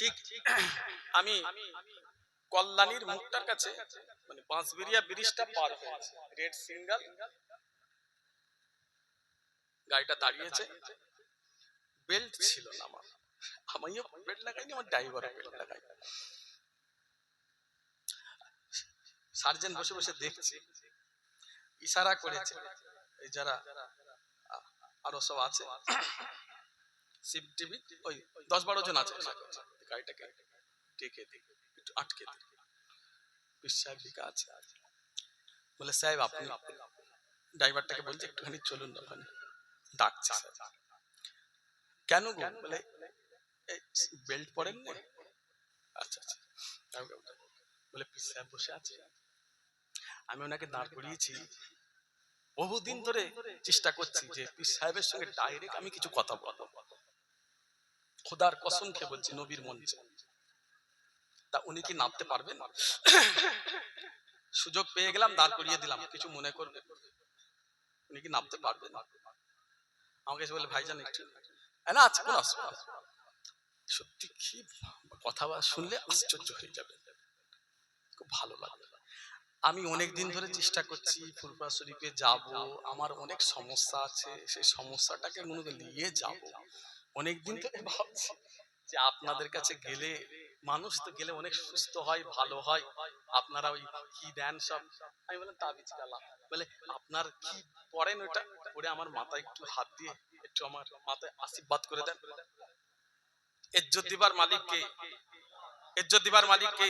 ঠিক আমি কল্যাণীর মুখটার কাছে মানে বাঁশবেরিয়া ব্রিজটা পার হয়েছে রেড সিঙ্গেল গাড়িটা দাঁড়িয়েছে। বেল্ট ছিল না আমার। আমিও বেল্ট লাগাইনি, আমার ড্রাইভার বেল্ট লাগাই সার্জেন্ট বসে বসে দেখছে। ইশারা করেছে, এই যারা আরও সব আছে। শিব টিভি, ওই দশ বারো জন আছে। গাড়িটাকে ডেকে দিই একটু আটকে দিই। দিকে আছে। বলে সাহেব আপনি ড্রাইভারটাকে বলছে একটুখানি চলুন না ওখানে। ডাকছে কেন গো? বলে বেল্ট পরেন না? আচ্ছা আচ্ছা। বলে পিস সাহেব বসে আছে। আমি ওনাকে দাঁড় করিয়েছি। বহুদিন ধরে চেষ্টা করছি যে পিস সাহেবের সঙ্গে ডাইরেক্ট আমি কিছু কথা বলব। খোদার কসম খেয়ে বলছি, নবীর মঞ্চে তা উনি কি নামতে পারবেন? সুযোগ পেয়ে গেলাম, দাঁড় করিয়ে দিলাম, কিছু মনে করবেন। উনি কি নামতে পারবেন? আমাকে এসে বলে, ভাইজান একটু না আচ্ছা কোনো অসুবিধা সত্যি কি কথা শুনলে আশ্চর্য হয়ে যাবে। খুব ভালো লাগবে আমি অনেক দিন ধরে চেষ্টা করছি, ফুরফুরা শরীফে যাব, আমার অনেক সমস্যা আছে, সেই সমস্যাটাকে মনে নিয়ে যাব। অনেক দিন ধরে ভাবছি যে আপনাদের কাছে গেলে মানুষ তো গেলে অনেক সুস্থ হয় ভালো হয়। আপনারা ওই কি দেন সব? আমি বললাম তাবিজ কালা বলে আপনার কি পড়েন ওটা পরে আমার মাথায় একটু হাত দিয়ে একটু আমার মাথায় আশীর্বাদ করে দেন। ইজ্জত দিবার মালিককে ইজ্জত দিবার মালিককে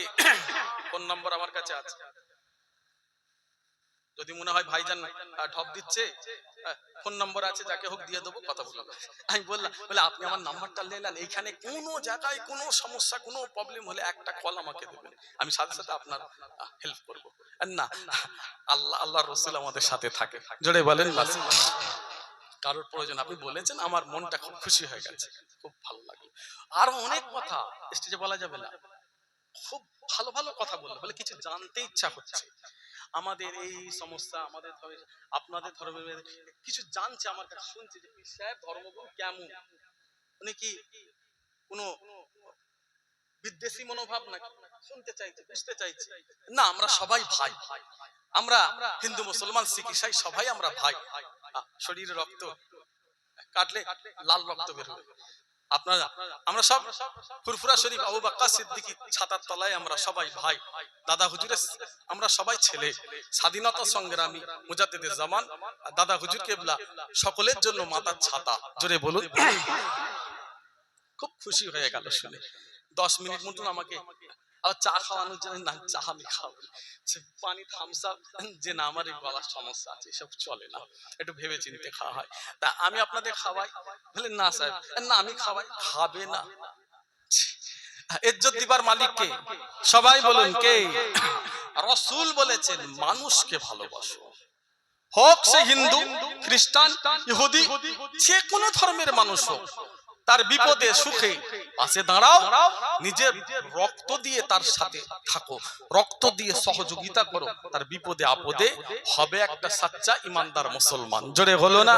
ফোন নম্বর আমার কাছে আছে। যদি মনে হয় ভাইজান ঢপ দিচ্ছে ফোন নম্বর আছে, যাকে হোক দিয়ে দেবো, কথা বলব আমি বললাম বলে আপনি আমার নাম্বারটা নিলেন এইখানে কোনো জায়গায় কোনো সমস্যা, কোনো প্রবলেম হলে একটা কল আমাকে দেবেন। আমি সাথে সাথে আপনার হেল্প করব। না, আল্লাহ আল্লাহ রসুল আমাদের সাথে থাকে। জোরে বলেন কারোর প্রয়োজন, আপনি বলেছেন, আমার মনটা খুব খুশি হয়ে গেছে, খুব ভালো লাগল। আরও অনেক কথা স্টেজে বলা যাবে না। খুব ভালো ভালো কথা বলল, বলে কিছু জানতে ইচ্ছা হচ্ছে। আমাদের এই সমস্যা আমাদের ধর্মে আপনাদের ধর্মের কিছু জানছে আমার কাছে শুনছে যে পীর সাহেব ধর্মগুরু কেমন? উনি কি কোনো বিদ্বেষী মনোভাব নাকি? শুনতে চাইছে বুঝতে চাইছে। না আমরা সবাই ভাই। আমরা হিন্দু মুসলমান শিখ ইসাই সবাই আমরা ভাই। শরীরে রক্ত কাটলে লাল রক্ত বের হবে। আপনারা, আমরা সব ফুরফুরা শরীফ আবু বাক্কা সিদ্দিকী ছাতার তলায় আমরা সবাই ভাই, দাদা হুজুরের আমরা সবাই ছেলে, স্বাধীনতা সংগ্রামী মুজাদ্দিদের জামান, দাদা হুজুর কেবলা, সকলের জন্য মাতার ছাতা। জোরে বলুন। খুব খুশি হয়ে গেল শুনে। দশ মিনিট মতন আমাকে আবার চা খাওয়ানোর জন্য না চা আমি খাব পানি থামস যে না আমার এই গলার সমস্যা আছে এসব চলে না একটু ভেবে চিন্তে খাওয়া হয় তা আমি আপনাদের খাওয়াই বললেন না স্যার না আমি খাওয়াই খাবে না ইজ্জত দিবার মালিক কে সবাই বলুন কে রসুল বলেছেন মানুষকে ভালোবাসো হোক সে হিন্দু খ্রিস্টান ইহুদি যে কোনো ধর্মের মানুষ হোক তার বিপদে সুখে পাশে দাঁড়াও, নিজের রক্ত দিয়ে তার সাথে থাকো। রক্ত দিয়ে সহযোগিতা করো। তার বিপদে আপদে হবে একটা সাচ্চা ইমানদার মুসলমান। জোরে হলো না।